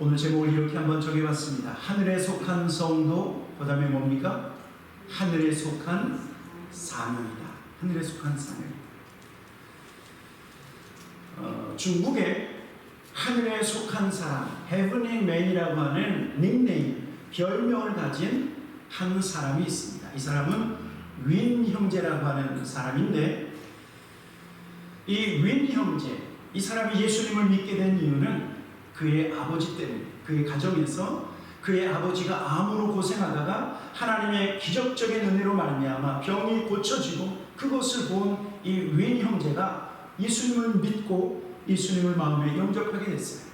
오늘 제목을 이렇게 한번 정해봤습니다. 하늘에 속한 성도, 그 다음에 뭡니까? 하늘에 속한 사명이다. 하늘에 속한 사명이다. 어, 중국에 하늘에 속한 사람, Heavenly Man이라고 하는 닉네임, 별명을 가진 한 사람이 있습니다. 이 사람은 윈 형제라고 하는 사람인데, 이 윈 형제, 이 사람이 예수님을 믿게 된 이유는 그의 아버지 때문에, 그의 가정에서 그의 아버지가 암으로 고생하다가 하나님의 기적적인 은혜로 말미암아 병이 고쳐지고 그것을 본 이 윈 형제가 예수님을 믿고 예수님을 마음에 영접하게 됐어요.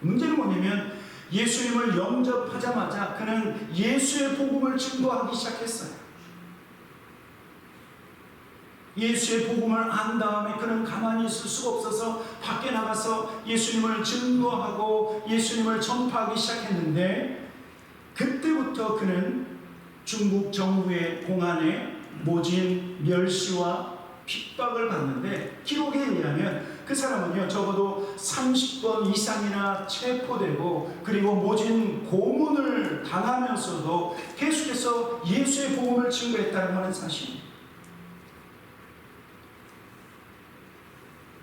문제는 뭐냐면 예수님을 영접하자마자 그는 예수의 복음을 증거하기 시작했어요. 예수의 복음을 안 다음에 그는 가만히 있을 수가 없어서 밖에 나가서 예수님을 증거하고 예수님을 전파하기 시작했는데 그때부터 그는 중국 정부의 공안에 모진 멸시와 핍박을 받는데 기록에 의하면 그 사람은요 적어도 30번 이상이나 체포되고 그리고 모진 고문을 당하면서도 계속해서 예수의 복음을 증거했다는 하는 사실입니다.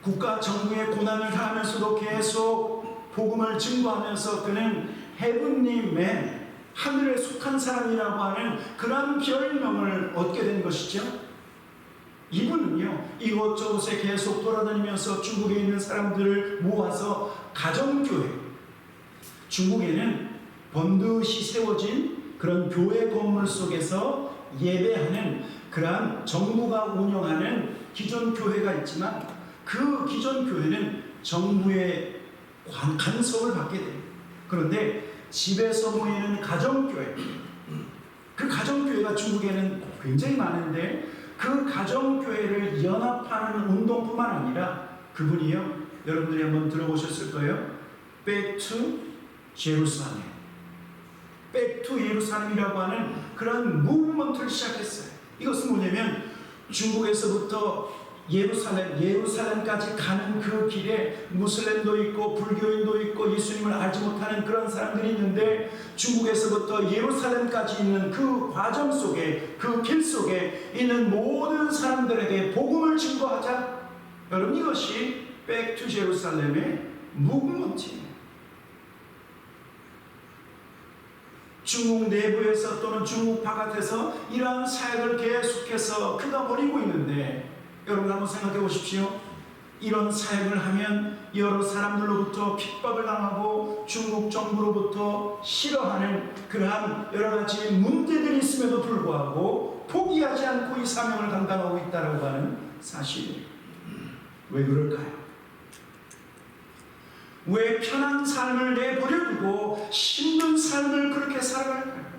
국가 정부의 고난을 당하면서도 계속 복음을 증거하면서 그는 헤븐님의 하늘에 속한 사람이라고 하는 그러한 별명을 얻게 된 것이죠. 이분은요 이곳저곳에 계속 돌아다니면서 중국에 있는 사람들을 모아서 가정교회 중국에는 번듯이 세워진 그런 교회 건물 속에서 예배하는 그러한 정부가 운영하는 기존 교회가 있지만 그 기존 교회는 정부의 관- 간섭을 받게 돼요. 그런데 집에서 모이는 가정교회, 그 가정교회가 중국에는 굉장히 많은데 그 가정교회를 연합하는 운동뿐만 아니라 그분이요, 여러분들이 한번 들어보셨을 거예요. Back to Jerusalem. Back to 예루살렘이라고 하는 그런 무브먼트를 시작했어요. 이것은 뭐냐면 중국에서부터 예루살렘, 예루살렘까지 가는 그 길에 무슬림도 있고 불교인도 있고 예수님을 알지 못하는 그런 사람들이 있는데 중국에서부터 예루살렘까지 있는 그 과정 속에 그 길 속에 있는 모든 사람들에게 복음을 증거하자. 여러분 이것이 백투 제루살렘의 무브먼트예요. 중국 내부에서 또는 중국 바깥에서 이러한 사역을 계속해서 그가 벌이고 있는데 여러분 한번 생각해 보십시오. 이런 사역을 하면 여러 사람들로부터 핍박을 당하고 중국 정부로부터 싫어하는 그러한 여러 가지 문제들이 있음에도 불구하고 포기하지 않고 이 사명을 감당하고 있다고 하는 사실이에요. 왜 그럴까요? 왜 편한 삶을 내버려 두고 힘든 삶을 그렇게 살아갈까요?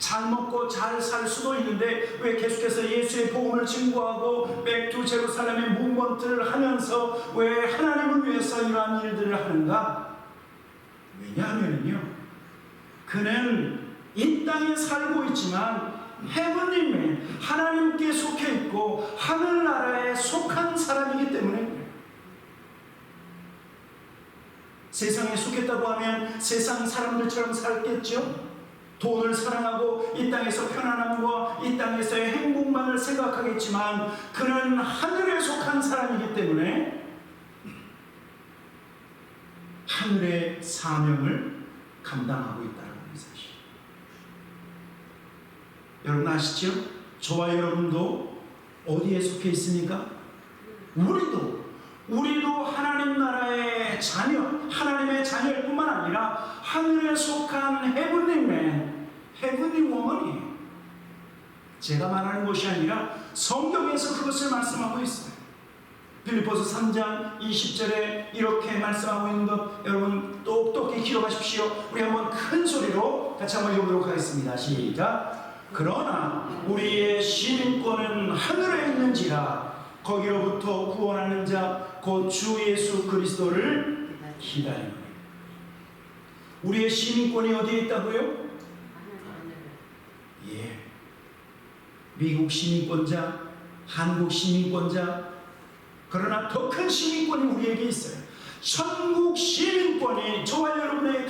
잘 먹고 잘 살 수도 있는데 왜 계속해서 예수의 복음을 증거하고 백투 제루살렘의 문번트를 하면서 왜 하나님을 위해서 이러한 일들을 하는가? 왜냐하면요 그는 이 땅에 살고 있지만 해븐님의 하나님께 속해 있고 하늘나라에 속한 사람이기 때문에 세상에 속했다고 하면 세상 사람들처럼 살겠죠? 돈을 사랑하고 이 땅에서 편안함과 이 땅에서의 행복만을 생각하겠지만 그는 하늘에 속한 사람이기 때문에 하늘의 사명을 감당하고 있다는 사실. 여러분 아시죠? 저와 여러분도 어디에 속해 있습니까? 우리도 우리도 하나님 나라의 자녀, 하나님의 자녀일 뿐만 아니라 하늘에 속한 헤븐님의 헤븐님 워먼이 제가 말하는 것이 아니라 성경에서 그것을 말씀하고 있어요. 빌리포스 3장 20절에 이렇게 말씀하고 있는 것 여러분 똑똑히 기억하십시오. 우리 한번 큰 소리로 같이 한번 읽어보도록 하겠습니다. 시작. 그러나 우리의 시민권은 하늘에 있는지라 거기로부터 구원하는 자 곧 주 예수 그리스도를 기다리는 우리의 시민권이 어디에 있다고요? 예. 미국 시민권자, 한국 시민권자, 그러나 더 큰 시민권이 우리에게 있어요. 천국 시민권이 저와 여러분의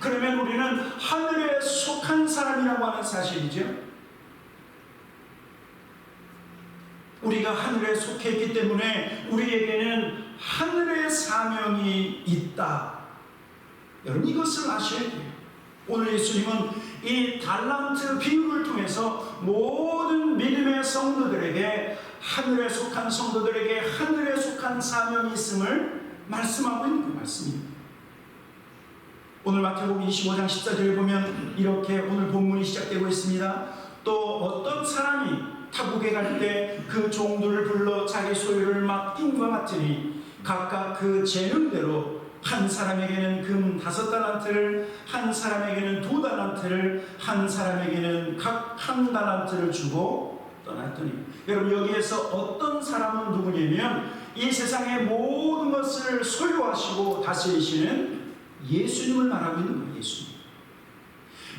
그러면 우리는 하늘에 속한 사람이라고 하는 사실이죠. 우리가 하늘에 속해 있기 때문에 우리에게는 하늘의 사명이 있다. 여러분 이것을 아셔야 돼요. 오늘 예수님은 이 달란트 비유를 통해서 모든 믿음의 성도들에게 하늘에 속한 성도들에게 하늘에 속한 사명이 있음을 말씀하고 있는 그 말씀입니다. 오늘 마태복음 25장 14절에 보면 이렇게 오늘 본문이 시작되고 있습니다. 또 어떤 사람이 타국에 갈 때 그 종들을 불러 자기 소유를 맡김과 같으니 각각 그 재능대로 한 사람에게는 금 다섯 달란트를 한 사람에게는 두 달란트를 한 사람에게는 각 한 달란트를 주고 떠났더니 여러분 여기에서 어떤 사람은 누구냐면 이 세상의 모든 것을 소유하시고 다스리시는 예수님을 말하고 있는 거예요 예수님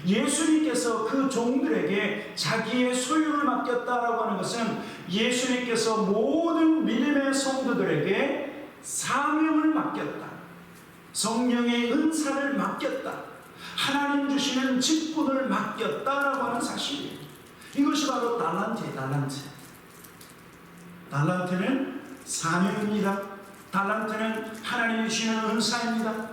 예수님께서 그 종들에게 자기의 소유를 맡겼다라고 하는 것은 예수님께서 모든 믿음의 성도들에게 사명을 맡겼다. 성령의 은사를 맡겼다. 하나님 주시는 직분을 맡겼다라고 하는 사실이에요. 이것이 바로 달란트예요, 달란트. 달란트는 사명입니다. 달란트는 하나님이 주시는 은사입니다.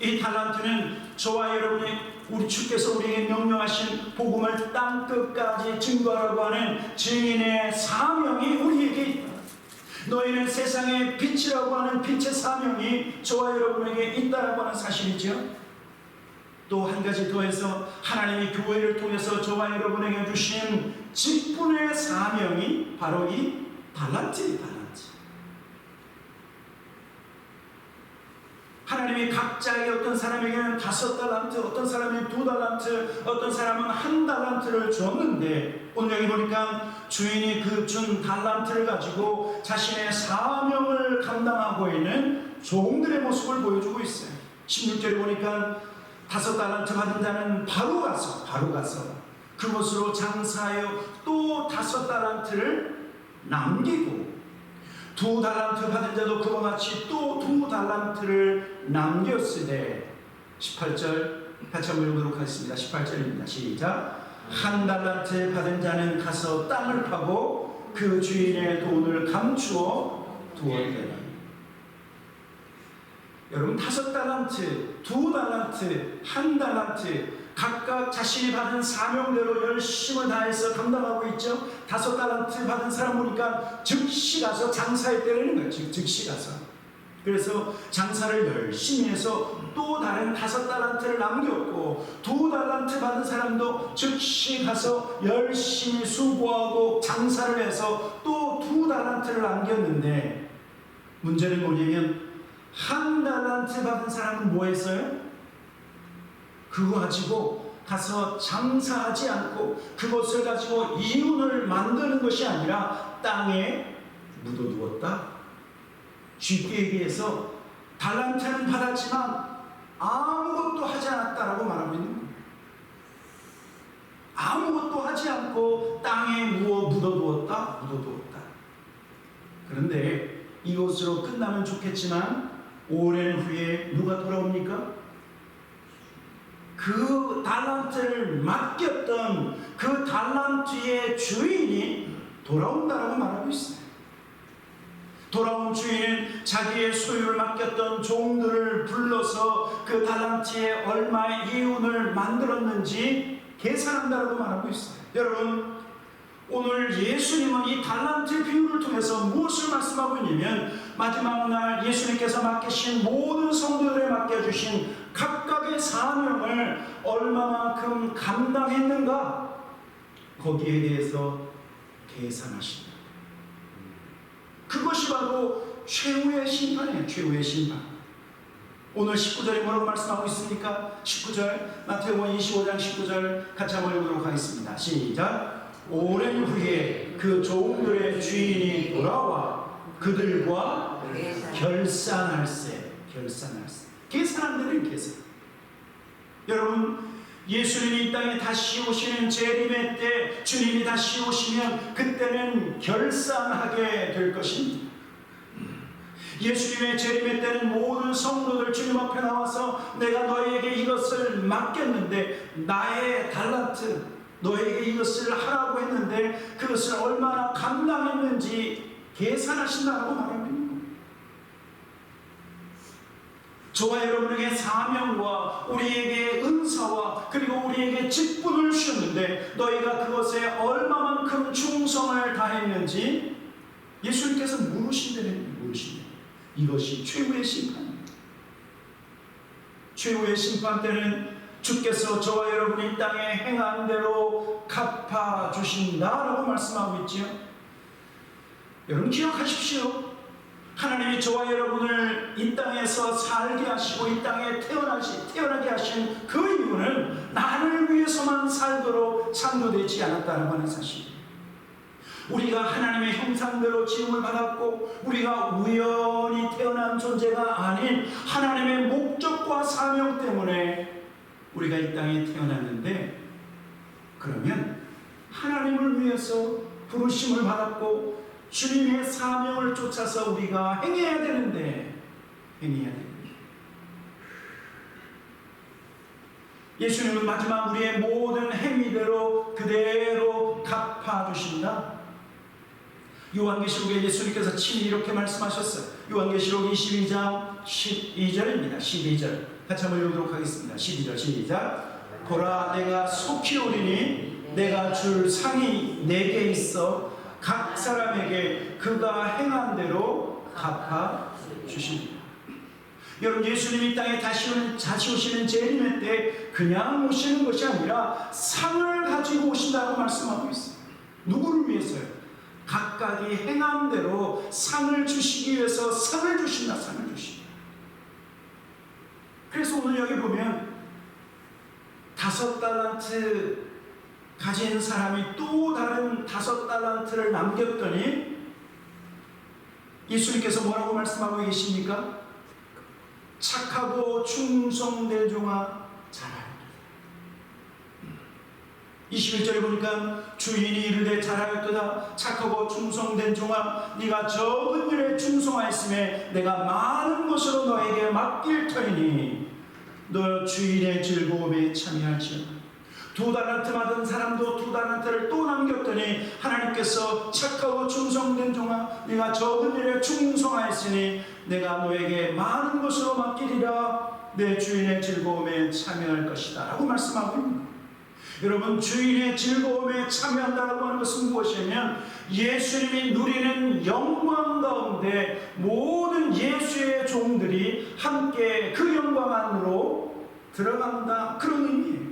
이 달란트는 저와 여러분의 우리 주께서 우리에게 명령하신 복음을 땅 끝까지 증거하라고 하는 증인의 사명이 우리에게. 너희는 세상의 빛이라고 하는 빛의 사명이 저와 여러분에게 있다라고 하는 사실이죠. 또 한 가지 더해서 하나님이 교회를 통해서 저와 여러분에게 주신 직분의 사명이 바로 이 달란트의 달란트. 하나님이 각자에게 어떤 사람에게는 다섯 달란트, 어떤 사람이 두 달란트, 어떤 사람은 한 달란트를 줬는데 오늘 여기 보니까 주인이 그 준 달란트를 가지고 자신의 사명을 감당하고 있는 종들의 모습을 보여주고 있어요. 16절에 보니까 다섯 달란트 받은 자는 바로 가서 바로 가서 그곳으로 장사하여 또 다섯 달란트를 남기고 두 달란트 받은 자도 그와 같이 또 두 달란트를 남겼으되 18절 같이 한번 읽도록 하겠습니다. 18절입니다. 시작 한 달란트 받은 자는 가서 땅을 파고 그 주인의 돈을 감추어 두었더니 여러분 다섯 달란트, 두 달란트, 한 달란트 각각 자신이 받은 사명대로 열심을 다해서 감당하고 있죠. 다섯 달란트 받은 사람 보니까 즉시 가서 장사에 때리는 거예요. 즉, 즉시 가서. 그래서 장사를 열심히 해서 또 다른 다섯 달란트를 남겼고 두 달란트 받은 사람도 즉시 가서 열심히 수고하고 장사를 해서 또 두 달란트를 남겼는데 문제는 뭐냐면 한 달란트 받은 사람은 뭐 했어요? 그거 가지고 가서 장사하지 않고 그것을 가지고 이윤을 만드는 것이 아니라 땅에 묻어두었다. 쉽게 얘기해서 달란트는 받았지만 아무것도 하지 않았다라고 말하고 있는 거예요. 아무것도 하지 않고 땅에 무어 묻어두었다, 묻어두었다. 그런데 이것으로 끝나면 좋겠지만 오랜 후에 누가 돌아옵니까? 그 달란트를 맡겼던 그 달란트의 주인이 돌아온다라고 말하고 있어요. 돌아온 주인은 자기의 소유를 맡겼던 종들을 불러서 그 달란트에 얼마의 이윤을 만들었는지 계산한다라고 말하고 있어요. 여러분, 오늘 예수님은 이 달란트 비유를 통해서 무엇을 말씀하고 있냐면 마지막 날 예수님께서 맡기신 모든 성도들에 맡겨주신 각각의 사명을 얼마만큼 감당했는가 거기에 대해서 계산하신다. 그것이 바로 최후의 심판이에요. 최후의 심판. 오늘 19절에 뭐라고 말씀하고 있습니까? 19절 마태복음 25장 19절 같이 한번 읽도록 하겠습니다. 시작. 오랜 후에 그 종들의 주인이 돌아와 그들과 결산할세. 결산할세. 계산 안 되는 계산. 여러분 예수님이 이 땅에 다시 오시는 재림의 때 주님이 다시 오시면 그때는 결산하게 될 것입니다. 예수님의 재림의 때는 모든 성도들 주님 앞에 나와서 내가 너희에게 이것을 맡겼는데 나의 달란트 너에게 이것을 하라고 했는데 그것을 얼마나 감당했는지 계산하신다고 말합니다. 저와 여러분에게 사명과 우리에게 은사와 그리고 우리에게 직분을 주셨는데 너희가 그것에 얼마만큼 충성을 다했는지 예수님께서 물으신다는 물으신다. 이것이 최후의 심판입니다. 최후의 심판 때는 주께서 저와 여러분이 이 땅에 행한 대로 갚아 주신다라고 말씀하고 있지요. 여러분 기억하십시오. 하나님이 저와 여러분을 이 땅에서 살게 하시고 이 땅에 태어나시, 태어나게 하신 그 이유는 나를 위해서만 살도록 창조되지 않았다는 하는 사실. 우리가 하나님의 형상대로 지음을 받았고 우리가 우연히 태어난 존재가 아닌 하나님의 목적과 사명 때문에 우리가 이 땅에 태어났는데 그러면 하나님을 위해서 부르심을 받았고 주님의 사명을 쫓아서 우리가 행해야 되는데 행해야 됩니다. 예수님은 마지막 우리의 모든 행위대로 그대로 갚아주신다. 요한계시록에 예수님께서 친히 이렇게 말씀하셨어요. 요한계시록 22장 12절입니다. 12절. 같이 한번 읽도록 하겠습니다. 12절 시작. 보라 내가 속히 오리니 내가 줄 상이 내게 있어 각 사람에게 그가 행한 대로 갚아 주십니다. 여러분 예수님이 이 땅에 다시 오는 다시 오시는 재림의 때 그냥 오시는 것이 아니라 상을 가지고 오신다고 말씀하고 있어요. 누구를 위해서요? 각각이 행한 대로 상을 주시기 위해서 상을 주신다. 상을 주신다. 그래서 오늘 여기 보면 다섯 달란트 가진 사람이 또 다른 다섯 달란트를 남겼더니 예수님께서 뭐라고 말씀하고 계십니까? 착하고 충성된 종아 잘하리라. 21절에 보니까 주인이 이르되 잘하였도다 착하고 충성된 종아 네가 적은 일에 충성하였음에 내가 많은 것으로 너에게 맡길 터이니 너 주인의 즐거움에 참여할지어다 두 달란트 받은 사람도 두 달란트를 또 남겼더니 하나님께서 착하고 충성된 종아 네가 적은 일에 충성하였으니 내가 너에게 많은 것으로 맡기리라. 내 주인의 즐거움에 참여할 것이다 라고 말씀하고 있습니다 여러분 주인의 즐거움에 참여한다고 하는 것은 무엇이냐면 예수님이 누리는 영광 가운데 모든 예수의 종들이 함께 그 영광 안으로 들어간다. 그런 의미예요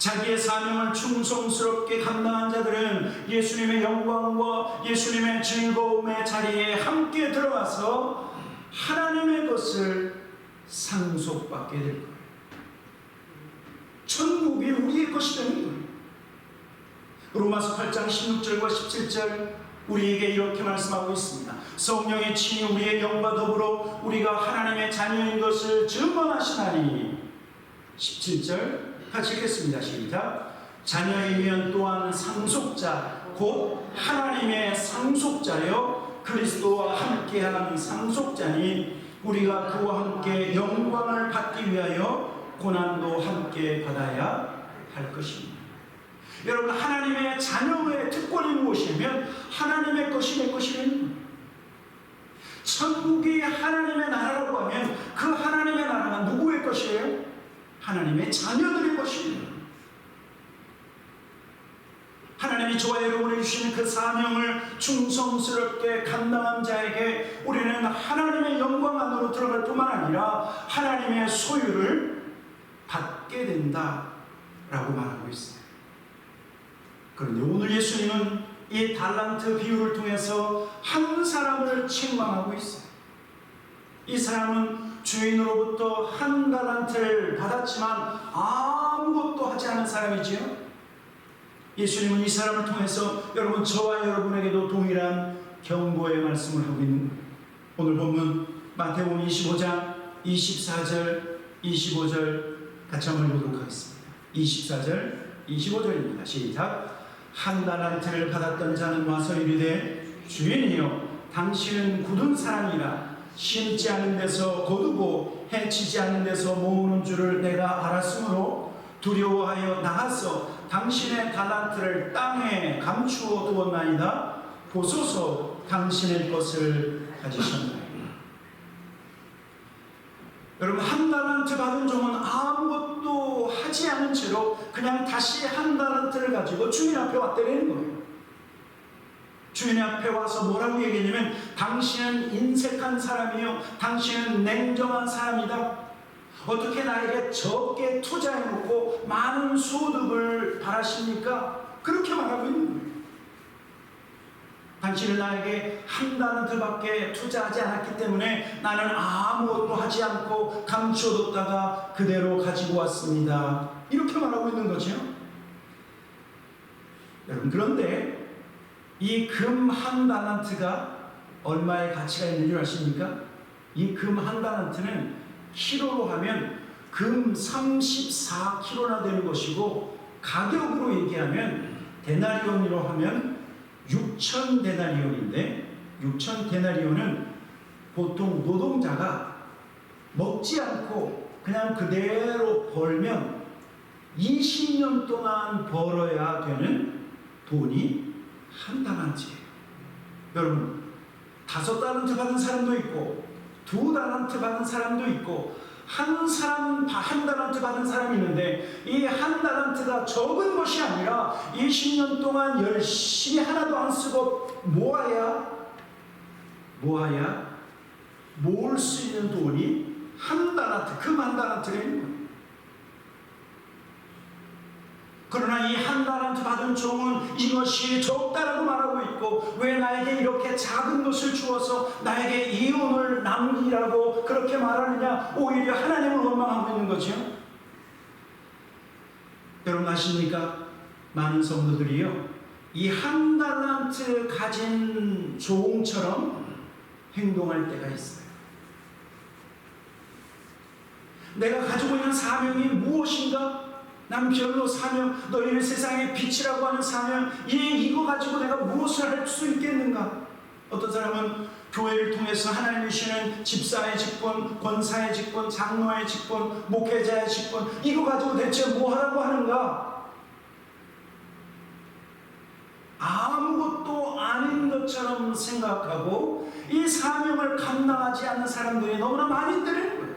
자기의 사명을 충성스럽게 감당한 자들은 예수님의 영광과 예수님의 즐거움의 자리에 함께 들어가서 하나님의 것을 상속받게 될 거예요. 천국이 우리의 것이 되는 거예요. 로마서 8장 16절과 17절 우리에게 이렇게 말씀하고 있습니다. 성령의 친히 우리의 영과 더불어 우리가 하나님의 자녀인 것을 증언하시나니 17절 같이 읽겠습니다. 시작. 자녀이면 또한 상속자, 곧 하나님의 상속자여 그리스도와 함께하는 상속자니 우리가 그와 함께 영광을 받기 위하여 고난도 함께 받아야 할 것입니다. 여러분 하나님의 자녀의 특권이 무엇이냐면 하나님의 것이 내 것이 되는 거예요. 천국이 하나님의 나라라고 하면 그 하나님의 나라가 누구의 것이에요? 하나님의 자녀들의 것입니다. 하나님이 저와 여러분이 주신 그 사명을 충성스럽게 감당한 자에게 우리는 하나님의 영광 안으로 들어갈 뿐만 아니라 하나님의 소유를 받게 된다라고 말하고 있어요. 그런데 오늘 예수님은 이 달란트 비유를 통해서 한 사람을 책망하고 있어요. 이 사람은 주인으로부터 한 달란트를 받았지만 아무것도 하지 않은 사람이지요. 예수님은 이 사람을 통해서 여러분 저와 여러분에게도 동일한 경고의 말씀을 하고 있는. 오늘 보면 마태복음 25장 24절 25절 같이 한번 읽도록 하겠습니다. 24절 25절입니다. 시작. 한 달란트를 받았던 자는 와서 이르되 주인이여 당신은 굳은 사람이라 심지 않은 데서 거두고 해치지 않은 데서 모으는 줄을 내가 알았으므로 두려워하여 나가서 당신의 달란트를 땅에 감추어 두었나이다 보소서 당신의 것을 가지셨나이다 여러분 한 달란트 받은 종은 아무것도 하지 않은 채로 그냥 다시 한 달란트를 가지고 주인 앞에 왔다는 거예요. 주인 앞에 와서 뭐라고 얘기했냐면 당신은 인색한 사람이요 당신은 냉정한 사람이다. 어떻게 나에게 적게 투자해놓고 많은 소득을 바라십니까? 그렇게 말하고 있는. 당신은 나에게 한 달란트밖에 투자하지 않았기 때문에 나는 아무것도 하지 않고 감추어뒀다가 그대로 가지고 왔습니다. 이렇게 말하고 있는 거죠. 여러분 그런데 이 금 한 달란트가 얼마의 가치가 있는 줄 아십니까? 이 금 한 달란트는 키로로 하면 금 34kg나 되는 것이고 가격으로 얘기하면 데나리온으로 하면 6천 데나리온인데 6천 데나리온은 보통 노동자가 먹지 않고 그냥 그대로 벌면 20년 동안 벌어야 되는 돈이 한 달란트예요. 여러분 다섯 달란트 받은 사람도 있고 두 달란트 받은 사람도 있고 한 사람 한 달란트 받은 사람이 있는데 이 한 달란트가 적은 것이 아니라 20년 동안 열심히 하나도 안 쓰고 모아야 모아야 모을 수 있는 돈이 한 달란트 금 한 달란트가 있는 거예요. 그러나 이 한 달란트 받은 종은 이것이 적다라고 말하고 있고 왜 나에게 이렇게 작은 것을 주어서 나에게 이혼을 남기라고 그렇게 말하느냐 오히려 하나님을 원망하고 있는 거죠. 여러분 아십니까? 많은 성도들이요 이 한 달란트 가진 종처럼 행동할 때가 있어요. 내가 가지고 있는 사명이 무엇인가? 난 별로 사명, 너희는 세상의 빛이라고 하는 사명, 이 이거 가지고 내가 무엇을 할 수 있겠는가? 어떤 사람은 교회를 통해서 하나님이 주시는 집사의 직분, 권사의 직분, 장로의 직분, 목회자의 직분, 이거 가지고 대체 뭐 하라고 하는가? 아무것도 아닌 것처럼 생각하고 이 사명을 감당하지 않는 사람들이 너무나 많이 있다는 거예요.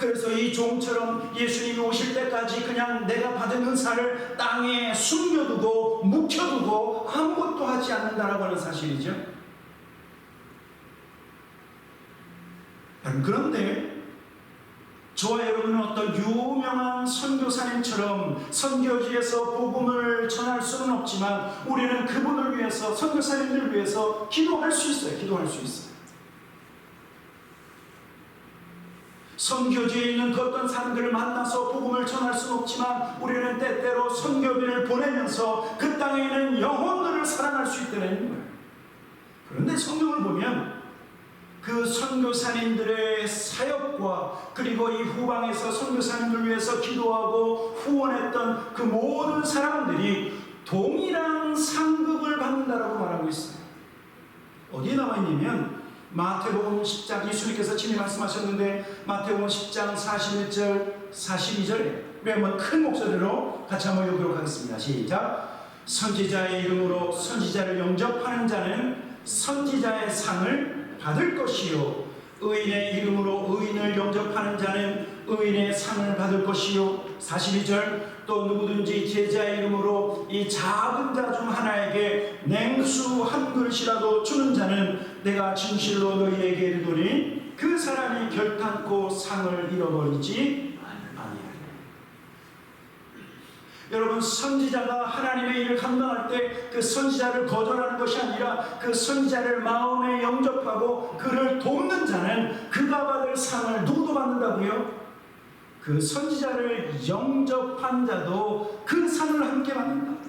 그래서 이 종처럼 예수님이 오실 때까지 그냥 내가 받은 은사를 땅에 숨겨두고 묵혀두고 아무것도 하지 않는다라고 하는 사실이죠. 그런데 저와 여러분은 어떤 유명한 선교사님처럼 선교지에서 복음을 전할 수는 없지만 우리는 그분을 위해서 선교사님들을 위해서 기도할 수 있어요. 기도할 수 있어요. 선교지에 있는 그 어떤 사람들을 만나서 복음을 전할 수는 없지만 우리는 때때로 선교비를 보내면서 그 땅에 있는 영혼들을 사랑할 수 있다는 거예요. 그런데 성경을 보면 그 선교사님들의 사역과 그리고 이 후방에서 선교사님들 위해서 기도하고 후원했던 그 모든 사람들이 동일한 상급을 받는다라고 말하고 있어요. 어디에 나와 있냐면 마태복음 10장 예수님께서 친히 말씀하셨는데 마태복음 10장 41절 42절에 우리 한번 큰 목소리로 같이 한번 읽도록 하겠습니다. 시작. 선지자의 이름으로 선지자를 영접하는 자는 선지자의 상을 받을 것이요 의인의 이름으로 의인을 영접하는 자는 의인의 상을 받을 것이요 42절 또 누구든지 제자의 이름으로 이 작은 자 중 하나에게 냉수 한 그릇이라도 주는 자는 내가 진실로 너희에게 이르노니 그 사람이 결탄코 상을 잃어버리지 아니하리라 여러분 선지자가 하나님의 일을 감당할 때 그 선지자를 거절하는 것이 아니라 그 선지자를 마음에 영접하고 그를 돕는 자는 그가 받을 상을 누구도 받는다고요? 그 선지자를 영접한 자도 그 상을 함께 받는다.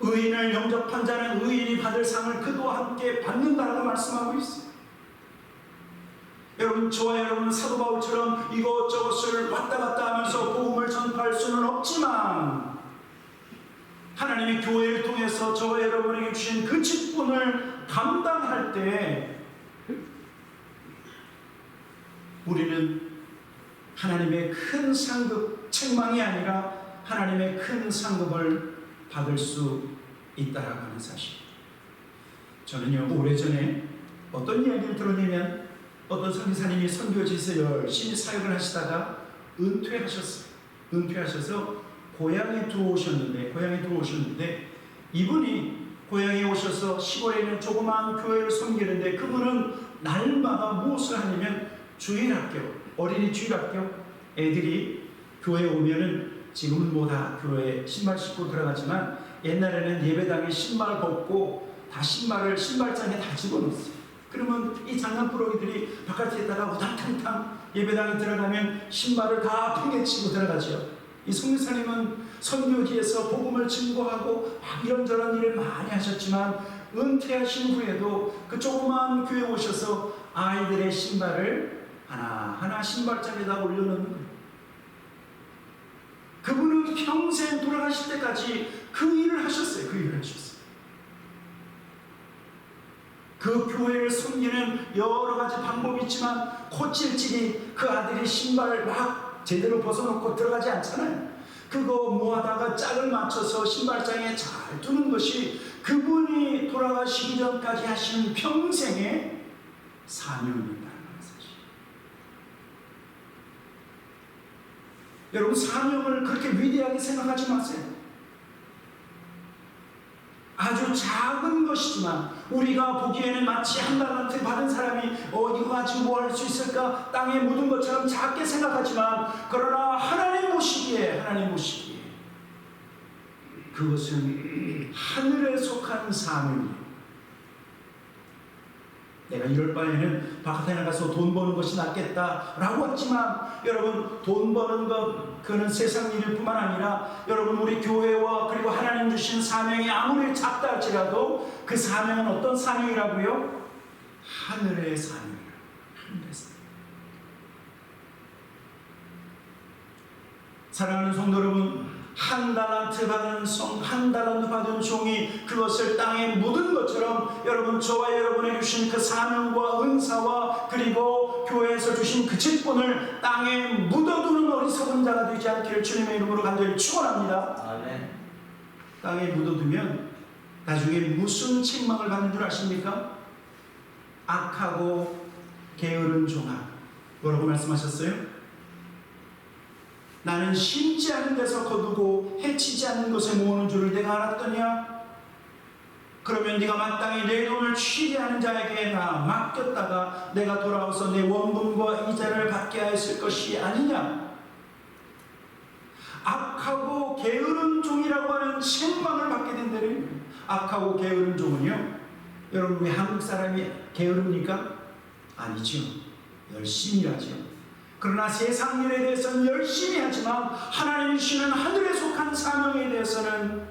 의인을 영접한 자는 의인이 받을 상을 그도 함께 받는다라고 말씀하고 있어요. 여러분 저와 여러분 사도 바울처럼 이것저것을 왔다 갔다 하면서 복음을 전파할 수는 없지만 하나님의 교회를 통해서 저와 여러분에게 주신 그 직분을 감당할 때 우리는 하나님의 큰 상급 책망이 아니라 하나님의 큰 상급을 받을 수 있다라고 하는 사실. 저는요 오래전에 어떤 이야기를 들었냐면 어떤 선교사님이 선교지에서 열심히 사역을 하시다가 은퇴하셨어요. 은퇴하셔서 고향에 들어오셨는데 고향에 들어오셨는데 이분이 고향에 오셔서 시골에 있는 조그마한 교회를 섬기는데 그분은 날마다 무엇을 하냐면 주일학교 어린이 주일학교 애들이 교회 오면은 지금은 뭐 다 교회 신발 신고 들어가지만 옛날에는 예배당에 신발 벗고 다 신발을 신발장에 다 집어넣었어요. 그러면 이 장난꾸러기들이 바깥에다가 우당탕탕 예배당에 들어가면 신발을 다 팽개치고 들어가죠. 이 성교사님은 선교지에서 복음을 증거하고 막 이런저런 일을 많이 하셨지만 은퇴하신 후에도 그 조그마한 교회 오셔서 아이들의 신발을 하나하나 신발장에다 올려놓는 거예요. 그분은 평생 돌아가실 때까지 그 일을 하셨어요. 그 일을 하셨어요. 그 교회를 섬기는 여러 가지 방법이 있지만 코찔찔이 그 아들이 신발을 막 제대로 벗어놓고 들어가지 않잖아요. 그거 모아다가 짝을 맞춰서 신발장에 잘 두는 것이 그분이 돌아가시기 전까지 하신 평생의 사명입니다. 사실. 여러분 사명을 그렇게 위대하게 생각하지 마세요. 아주 작은 것이지만 우리가 보기에는 마치 한 달란트 받은 사람이 어 이거 가지고 뭐 할 수 있을까 땅에 묻은 것처럼 작게 생각하지만 그러나 하나님 보시기에 하나님 보시기에 그것은 하늘에 속한 사명이에요. 내가 이럴 바에는 바깥에 나가서 돈 버는 것이 낫겠다라고 했지만 여러분 돈 버는 것 그는 세상 일일 뿐만 아니라 여러분 우리 교회와 그리고 하나님 주신 사명이 아무리 작다 할지라도 그 사명은 어떤 사명이라고요? 하늘의 사명이라 하늘의 사명 사랑하는 성도 여러분 한 달란트 받은 성, 한 달란트 받은 종이 그것을 땅에 묻은 것처럼 여러분 저와 여러분에게 주신 그 사명과 은사와 그리고 교회에서 주신 그 직분을 땅에 묻어두는 어리석은 자가 되지 않기를 주님의 이름으로 간절히 축원합니다. 아멘. 땅에 묻어두면 나중에 무슨 책망을 받는 줄 아십니까? 악하고 게으른 종아. 뭐라고 말씀하셨어요? 나는 심지 않은 데서 거두고 해치지 않는 것에 모으는 줄을 내가 알았더냐? 그러면 네가 마땅히 내 돈을 취리하는 자에게 나 맡겼다가 내가 돌아와서 내 원금과 이자를 받게 하였을 것이 아니냐? 악하고 게으른 종이라고 하는 책망을 받게 된다는 악하고 게으른 종은요. 여러분 왜 한국 사람이 게으릅니까? 아니죠. 열심히 하죠. 그러나 세상 일에 대해서는 열심히 하지만 하나님이 주시는 하늘에 속한 사명에 대해서는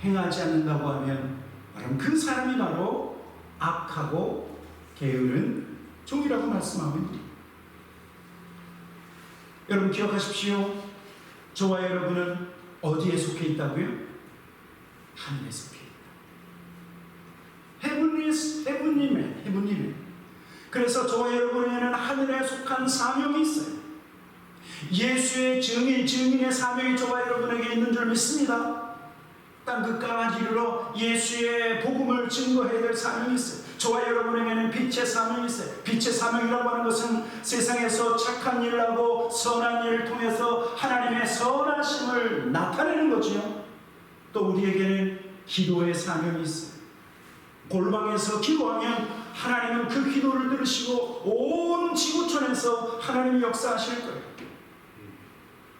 행하지 않는다고 하면 그럼 그 사람이 바로 악하고 게으른 종이라고 말씀하고 있습니다. 여러분 기억하십시오. 저와 여러분은 어디에 속해 있다고요? 하늘에 속해 있다. 헤븐리스 헤븐님의 헤븐님의 그래서 저와 여러분에게는 하늘에 속한 사명이 있어요. 예수의 증인, 증인의 사명이 저와 여러분에게 있는 줄 믿습니다. 땅 끝까지 이르러 예수의 복음을 증거해야 될 사명이 있어요. 저와 여러분에게는 빛의 사명이 있어요. 빛의 사명이라고 하는 것은 세상에서 착한 일을 하고 선한 일을 통해서 하나님의 선하심을 나타내는 거지요. 또 우리에게는 기도의 사명이 있어요. 골방에서 기도하면 하나님은 그 기도를 들으시고 온 지구촌에서 하나님이 역사하실 거예요.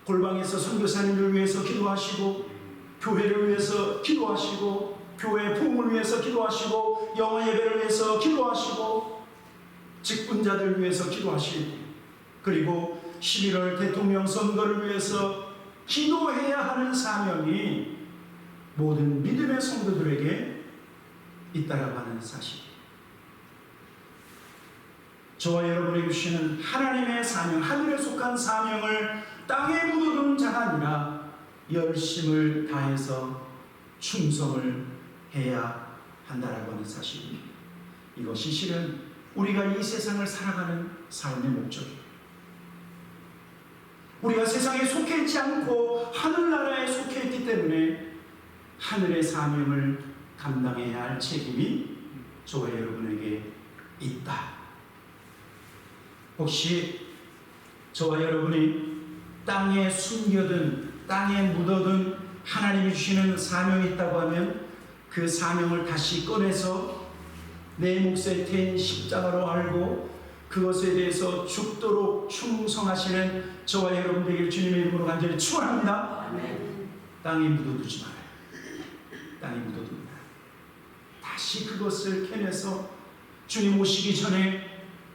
골방에서 선교사님을 위해서 기도하시고 교회를 위해서 기도하시고 교회 부흥을 위해서 기도하시고 영어 예배를 위해서 기도하시고 직분자들 위해서 기도하시고 그리고 11월 대통령 선거를 위해서 기도해야 하는 사명이 모든 믿음의 성도들에게 있다라고 하는 사실. 저와 여러분에게 주시는 하나님의 사명, 하늘에 속한 사명을 땅에 묻어두는 자가 아니라 열심을 다해서 충성을 해야 한다라고 하는 사실입니다. 이것이 실은 우리가 이 세상을 살아가는 삶의 목적이에요. 우리가 세상에 속해 있지 않고 하늘나라에 속해 있기 때문에 하늘의 사명을 감당해야 할 책임이 저와 여러분에게 있다. 혹시 저와 여러분이 땅에 숨겨둔 땅에 묻어둔 하나님이 주시는 사명이 있다고 하면 그 사명을 다시 꺼내서 내 몫에 태인 십자가로 알고 그것에 대해서 죽도록 충성하시는 저와 여러분 되길 주님의 이름으로 간절히 축원합니다. 땅에 묻어두지 말아요. 땅에 묻어두지 말아요. 다시 그것을 캐내서 주님 오시기 전에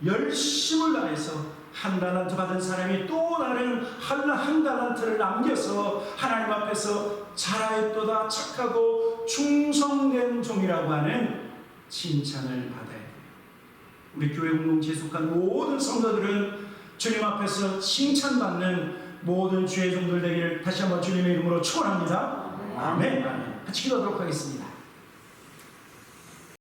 열심을 다해서 한 달란트 받은 사람이 또 다른 한, 한 달란트를 남겨서 하나님 앞에서 잘하였도다 착하고 충성된 종이라고 하는 칭찬을 받아야 돼요. 우리 교회 공동체에 속한 모든 성도들은 주님 앞에서 칭찬받는 모든 주의 종들 되기를 다시 한번 주님의 이름으로 축원합니다. 아멘. 같이 기도하도록 하겠습니다.